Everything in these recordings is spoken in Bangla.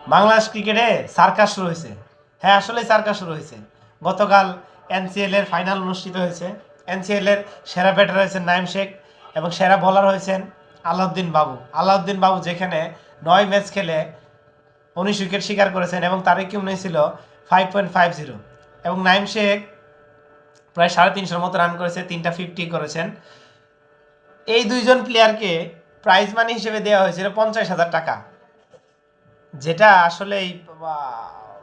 বাংলাদেশ ক্রিকেটে সার্কাস শুরু হয়েছে। হ্যাঁ আসলেই সার্কাস শুরু হয়েছে। গতকাল এনসিএল এর ফাইনাল অনুষ্ঠিত হয়েছে। এনসিএল এর সেরা ব্যাটার হয়েছেন নাইম শেখ এবং সেরা বোলার হয়েছেন আলাউদ্দিন বাবু। আলাউদ্দিন বাবু যেখানে নয় ম্যাচ খেলে উনিশ উইকেট শিকার করেছেন এবং তার কিউম ছিল ফাইভ পয়েন্ট ফাইভ জিরো এবং নাইম শেখ প্রায় সাড়ে তিনশোর মতো রান করেছে, তিনটা ফিফটি করেছেন। এই দুইজন প্লেয়ারকে প্রাইজ মানি হিসেবে দেওয়া হয়েছিল পঞ্চাশ হাজার টাকা। যেটা আসলেই বা-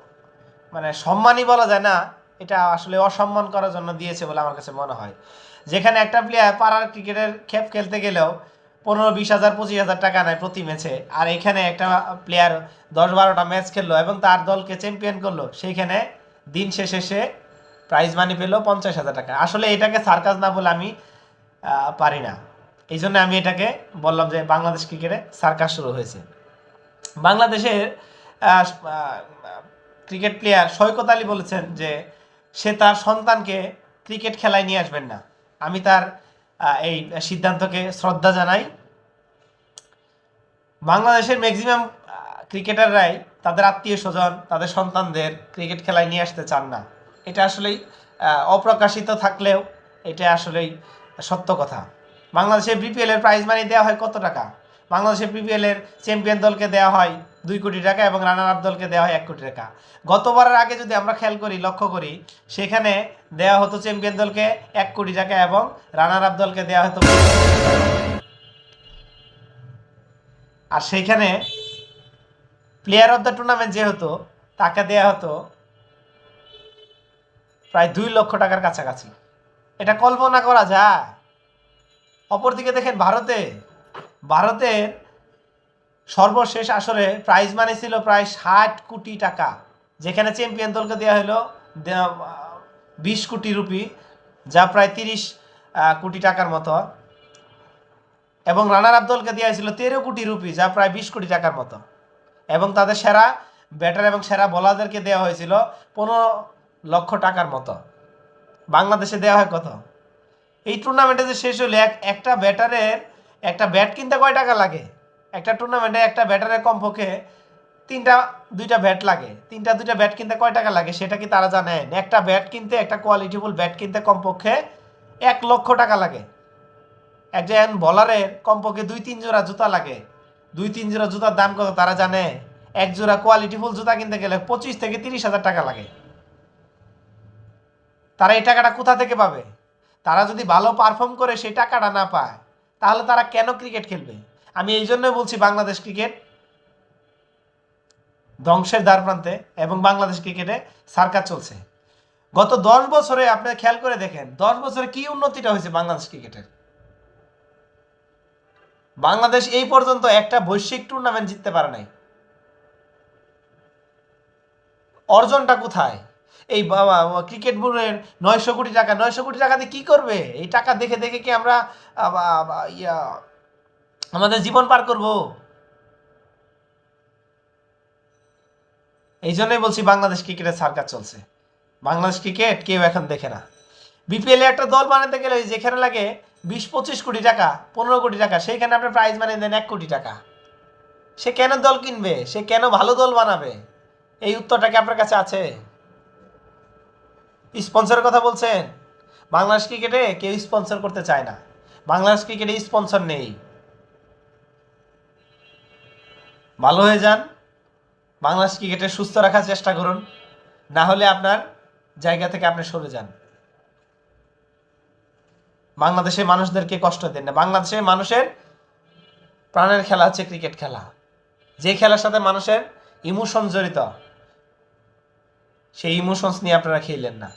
মানে সম্মানই বলা যায় না, এটা আসলে অসম্মান করার জন্য দিয়েছে বলে আমার কাছে মনে হয়। যেখানে একটা প্লেয়ার পাড়ার ক্রিকেটের খেপ খেলতে গেলেও পনেরো, বিশ হাজার, পঁচিশ হাজার টাকা নেয় প্রতি ম্যাচে আর এখানে একটা প্লেয়ার দশ বারোটা ম্যাচ খেললো এবং তার দলকে চ্যাম্পিয়ন করল, সেইখানে দিন শেষে সে প্রাইজ মানি পেল পঞ্চাশ হাজার টাকা। আসলে এটাকে সার্কাস না বলে আমি পারি না। এই জন্য আমি এটাকে বললাম যে বাংলাদেশ ক্রিকেটে সার্কাস শুরু হয়েছে। বাংলাদেশের ক্রিকেট প্লেয়ার সৈকত আলী বলেছেন যে সে তার সন্তানকে ক্রিকেট খেলায় নিয়ে আসবেন না। আমি তার এই সিদ্ধান্তকে শ্রদ্ধা জানাই। বাংলাদেশের ম্যাক্সিমাম ক্রিকেটাররাই তাদের আত্মীয় স্বজন, তাদের সন্তানদের ক্রিকেট খেলায় নিয়ে আসতে চান না। এটা আসলেই অপ্রকাশিত থাকলেও এটা আসলেই সত্য কথা। বাংলাদেশের বিপিএল এর প্রাইজ মানি দেওয়া হয় কত টাকা? বাংলাদেশের বিপিএল এর চ্যাম্পিয়ন দলকে দেওয়া হয় দুই কোটি টাকা এবং রানার আপ দলকে দেওয়া হয় এক কোটি টাকা। গতবারের আগে যদি আমরা খেয়াল করি, লক্ষ্য করি, সেখানে দেওয়া হতো চ্যাম্পিয়ন দলকে এক কোটি টাকা এবং রানার আপ দলকে দেওয়া হতো আর সেইখানে প্লেয়ার অফ দ্য টুর্নামেন্ট যে হতো, তাকে দেয়া হতো প্রায় দুই লক্ষ টাকার কাছাকাছি। এটা কল্পনা করা যায়। অপরদিকে দেখেন ভারতে ভারতের সর্বশেষ আসরে প্রাইজ মানি ছিল প্রায় ষাট কোটি টাকা, যেখানে চ্যাম্পিয়ন দলকে দেওয়া হলো বিশ কোটি রুপি, যা প্রায় তিরিশ কোটি টাকার মতো। এবং রানার আপ দলকে দেওয়া হয়েছিল তেরো কোটি রুপি, যা প্রায় বিশ কোটি টাকার মতো। এবং তাদের সেরা ব্যাটার এবং সেরা বোলারদেরকে দেওয়া হয়েছিল পনেরো লক্ষ টাকার মতো। বাংলাদেশে দেওয়া হয় কত? এই টুর্নামেন্টে যে শেষ হলে, এক, একটা ব্যাটারের একটা ব্যাট কিনতে কয় টাকা লাগে? একটা টুর্নামেন্টে একটা ব্যাটারের কমপক্ষে তিনটা, দুইটা ব্যাট লাগে। তিনটা, দুইটা ব্যাট কিনতে কয় টাকা লাগে সেটা কি তারা জানেন একটা ব্যাট কিনতে, একটা কোয়ালিটিফুল ব্যাট কিনতে কমপক্ষে এক লক্ষ টাকা লাগে। একজন বলারের কমপক্ষে দুই, তিন জোড়া জুতা লাগে। দুই, তিন জোড়া জুতার দাম কত তারা জানে? এক জোড়া কোয়ালিটিফুল জুতা কিনতে গেলে পঁচিশ থেকে তিরিশ হাজার টাকা লাগে। তারা এই টাকাটা কোথা থেকে পাবে? তারা যদি ভালো পারফর্ম করে, সেই টাকাটা না পায় তাহলে তারা কেন ক্রিকেট খেলবে? আমি এই জন্যই বলছি বাংলাদেশ ক্রিকেট ধ্বংসের দ্বার প্রান্তে এবং বাংলাদেশ ক্রিকেটে সার্কাস চলছে। গত দশ বছরে আপনি খেয়াল করে দেখেন, দশ বছরে কি উন্নতিটা হয়েছে বাংলাদেশ ক্রিকেটের? বাংলাদেশ এই পর্যন্ত একটা বৈশ্বিক টুর্নামেন্ট জিততে পারে নাই। অর্জনটা কোথায়? এই ক্রিকেট বোর্ডের নয়শো কোটি টাকা নয়শো কোটি টাকা দিয়ে কি করবে? এই টাকা দেখে দেখে কি আমরা ইয়া, আমাদের জীবন পার করব? এই জন্যই বলছি বাংলাদেশ ক্রিকেটের সার্কাস চলছে। বাংলাদেশ ক্রিকেট কেউ এখন দেখে না। বিপিএল একটা দল বানাতে গেলে যেখানে লাগে বিশ পঁচিশ কোটি টাকা পনেরো কোটি টাকা সেইখানে আপনি প্রাইজ মানে দেন এক কোটি টাকা। সে কেন দল কিনবে? সে কেন ভালো দল বানাবে? এই উত্তরটা কি আপনার কাছে আছে? স্পন্সরের কথা বলছেন? বাংলাদেশ ক্রিকেটে কেউ স্পন্সর করতে চায় না। বাংলাদেশ ক্রিকেটে স্পন্সর নেই। ভালো হয়ে যান। বাংলাদেশ ক্রিকেটে সুস্থ রাখার চেষ্টা করুন। না হলে আপনার জায়গা থেকে আপনি সরে যান। বাংলাদেশের মানুষদেরকে কষ্ট দেন না। বাংলাদেশের মানুষের প্রাণের খেলা হচ্ছে ক্রিকেট খেলা। যে খেলার সাথে মানুষের ইমোশন জড়িত। সেই ইমোশনস নিয়ে আপনারা খেলেন না।